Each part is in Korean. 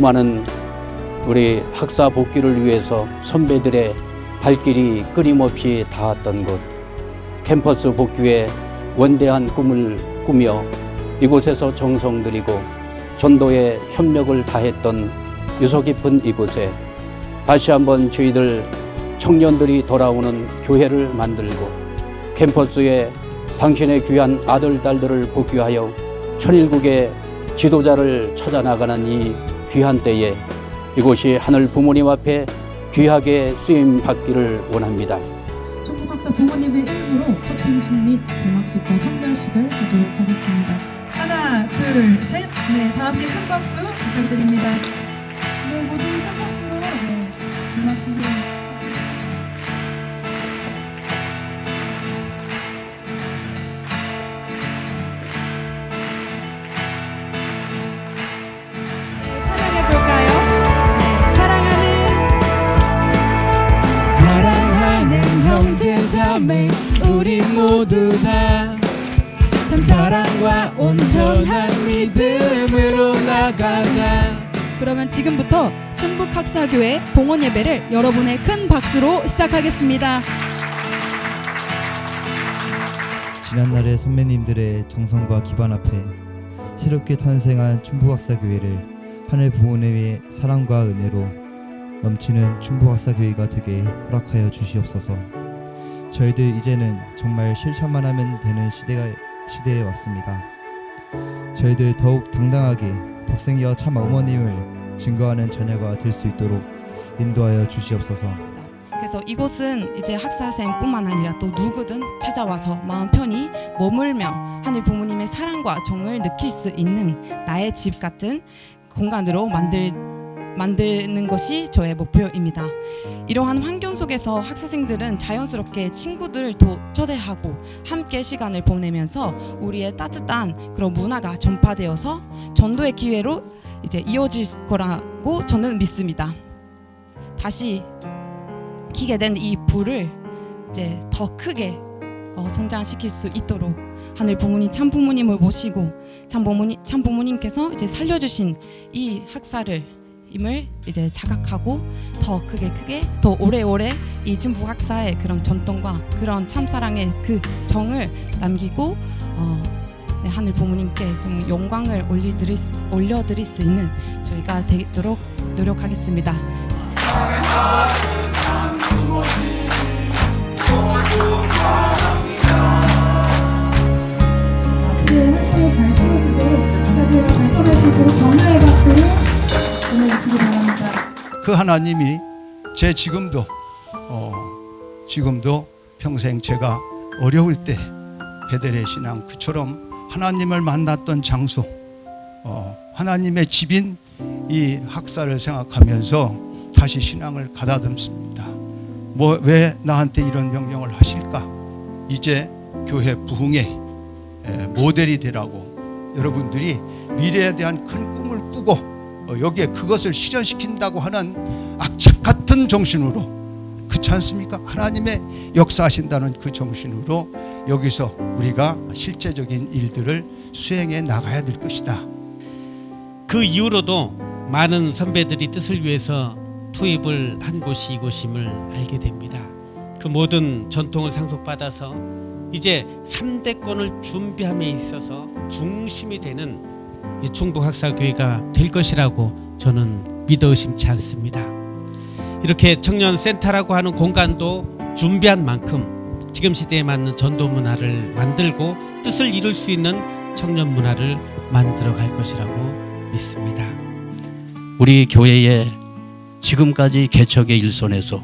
수많은 우리 학사 복귀를 위해서 선배들의 발길이 끊임없이 닿았던 곳 캠퍼스 복귀에 원대한 꿈을 꾸며 이곳에서 정성 들이고 전도에 협력을 다했던 유서 깊은 이곳에 다시 한번 저희들 청년들이 돌아오는 교회를 만들고 캠퍼스에 당신의 귀한 아들, 딸들을 복귀하여 천일국의 지도자를 찾아나가는 이 귀한 때에 이곳이 하늘 부모님 앞에 귀하게 쓰임 받기를 원합니다. 총국학사 부모님의 이름으로 커팅식 및 장학식과 성별식을 하도록 하겠습니다. 하나, 둘, 셋. 네, 다 함께 큰 박수 부탁드립니다. 참 사랑과 온전한 믿음으로 나가자 그러면 지금부터 충북학사교회 봉헌 예배를 여러분의 큰 박수로 시작하겠습니다. 지난날의 선배님들의 정성과 기반 앞에 새롭게 탄생한 충북학사교회를 하늘 부모님의 사랑과 은혜로 넘치는 충북학사교회가 되게 허락하여 주시옵소서. 저희들 이제는 정말 실천만 하면 되는 시대가 시대에 왔습니다. 저희들 더욱 당당하게 독생이와 참 어머님을 증거하는 자녀가 될 수 있도록 인도하여 주시옵소서. 그래서 이곳은 이제 학사생뿐만 아니라 또 누구든 찾아와서 마음 편히 머물며 하늘 부모님의 사랑과 정을 느낄 수 있는 나의 집 같은 공간으로 만들 만드는 것이 저의 목표입니다. 이러한 환경 속에서 학사생들은 자연스럽게 친구들을 또 초대하고 함께 시간을 보내면서 우리의 따뜻한 그런 문화가 전파되어서 전도의 기회로 이제 이어질 거라고 저는 믿습니다. 다시 키게 된 이 불을 이제 더 크게 어, 성장시킬 수 있도록 하늘 부모님 참 부모님을 모시고 참 부모님 참 부모님께서 이제 살려주신 이 학사를 임을 이제 자각하고 더 크게 크게 더 오래오래 이 중부 학사의 그런 전통과 그런 참사랑의 그 정을 남기고 어, 네, 하늘 부모님께 좀 영광을 올려드릴, 수- 올려드릴 수 있는 저희가 되도록 노력하겠습니다. 앞으로 그 하나님이 제 지금도 어, 지금도 평생 제가 어려울 때 베델의 신앙 그처럼 하나님을 만났던 장소 어, 하나님의 집인 이 학사를 생각하면서 다시 신앙을 가다듬습니다. 뭐 왜 나한테 이런 명령을 하실까? 이제 교회 부흥의 에, 모델이 되라고 여러분들이 미래에 대한 큰 꿈을 꾸고 어, 여기에 그것을 실현시킨다고 하는 악착 같은 정신으로 그렇지 않습니까? 하나님의 역사하신다는 그 정신으로 여기서 우리가 실제적인 일들을 수행해 나가야 될 것이다. 그 이후로도 많은 선배들이 뜻을 위해서 투입을 한 곳이 이곳임을 알게 됩니다. 그 모든 전통을 상속받아서 이제 3대권을 준비함에 있어서 중심이 되는 이 충북학사교회가 될 것이라고 저는 믿어 의심치 않습니다. 이렇게 청년 센터라고 하는 공간도 준비한 만큼 지금 시대에 맞는 전도 문화를 만들고 뜻을 이룰 수 있는 청년 문화를 만들어 갈 것이라고 믿습니다. 우리 교회의 지금까지 개척의 일선에서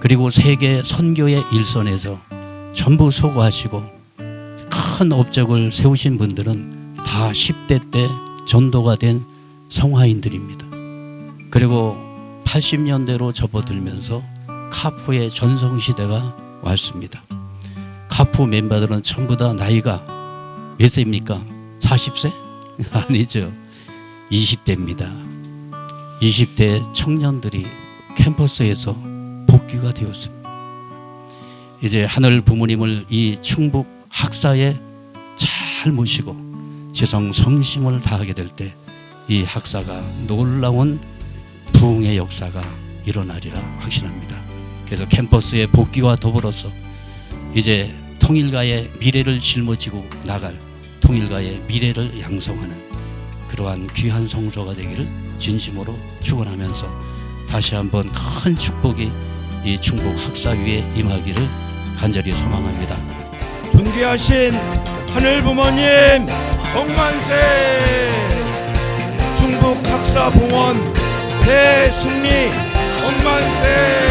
그리고 세계 선교의 일선에서 전부 소거하시고 큰 업적을 세우신 분들은 다 10대 때 전도가 된 성화인들입니다. 그리고 80년대로 접어들면서 카푸의 전성시대가 왔습니다. 카푸 멤버들은 전부 다 나이가 몇 세입니까? 40세? 아니죠. 20대입니다. 20대 청년들이 캠퍼스에서 복귀가 되었습니다. 이제 하늘 부모님을 이 충북 학사에 잘 모시고 지성 성심을 다하게 될 때 이 학사가 놀라운 부흥의 역사가 일어나리라 확신합니다. 그래서 캠퍼스의 복귀와 더불어서 이제 통일가의 미래를 짊어지고 나갈 통일가의 미래를 양성하는 그러한 귀한 성소가 되기를 진심으로 축원하면서 다시 한번 큰 축복이 이 충북 학사 위에 임하기를 간절히 소망합니다. 존귀하신 하늘 부모님 억만세 충북 학사 봉원 대승리 억만세